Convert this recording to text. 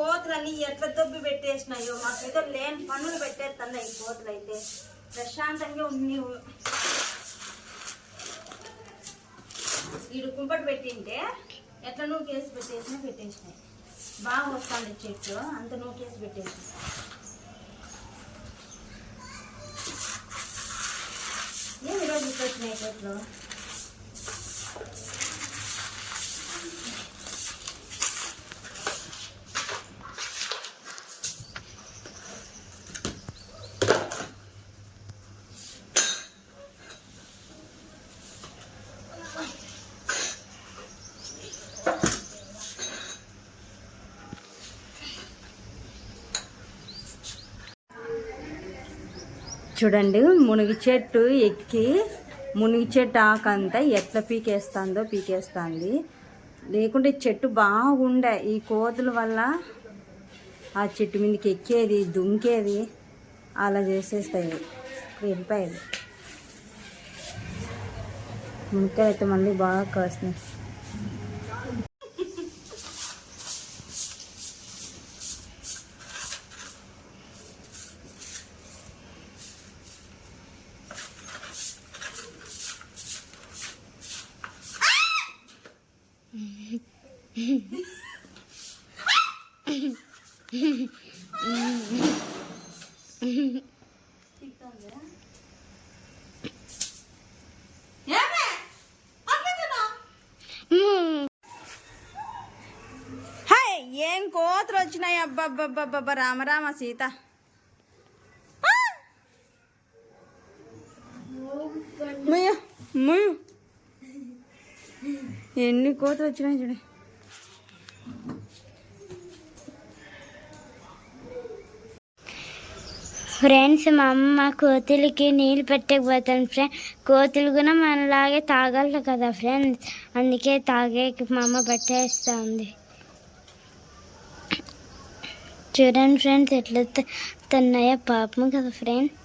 కోతులని ఎట్లా దొబ్బి పెట్టేసినాయో మాకైతే లేని పనులు పెట్టేస్తున్నాయి ఈ కోతులు అయితే ప్రశాంతంగా ఉంది ఈడు కుంపటి పెట్టింటే ఎట్లా నూకేసి పెట్టేసినా పెట్టేసినాయి. బాగా వస్తుంది చెట్టు అంత నూకేసి పెట్టేసి ఏం ఈరోజు వచ్చినాయి చెట్లు? చూడండి మునిగి చెట్టు ఎక్కి మునిగి చెట్టు ఆకంతా ఎట్లా పీకేస్తుందో పీకేస్తుంది. లేకుంటే చెట్టు బాగుండే ఈ కోతుల వల్ల ఆ చెట్టు మీదకి ఎక్కేది దుంకేది అలా చేసేస్తాయి. వెళ్ళిపోయేది మునక్కాయలు అయితే మళ్ళీ బాగా కాస్తున్నాయి. ఏం కోతులు వచ్చినాయి? అబ్బబ్బబ్బబ్బ రామరామ సీత. ముయ్య, ముయ్య. ఎన్ని కోతులు వచ్చినాయి చూడండి ఫ్రెండ్స్ మా అమ్మ కోతులకి నీళ్ళు పెట్టకపోతాను ఫ్రెండ్ కోతులు కూడా మనలాగే తాగలరు కదా ఫ్రెండ్స్ అందుకే తాగే మా అమ్మ పట్టేస్తుంది. చూడండి ఫ్రెండ్స్ ఎట్లా తన్నాయో పాపం కదా ఫ్రెండ్స్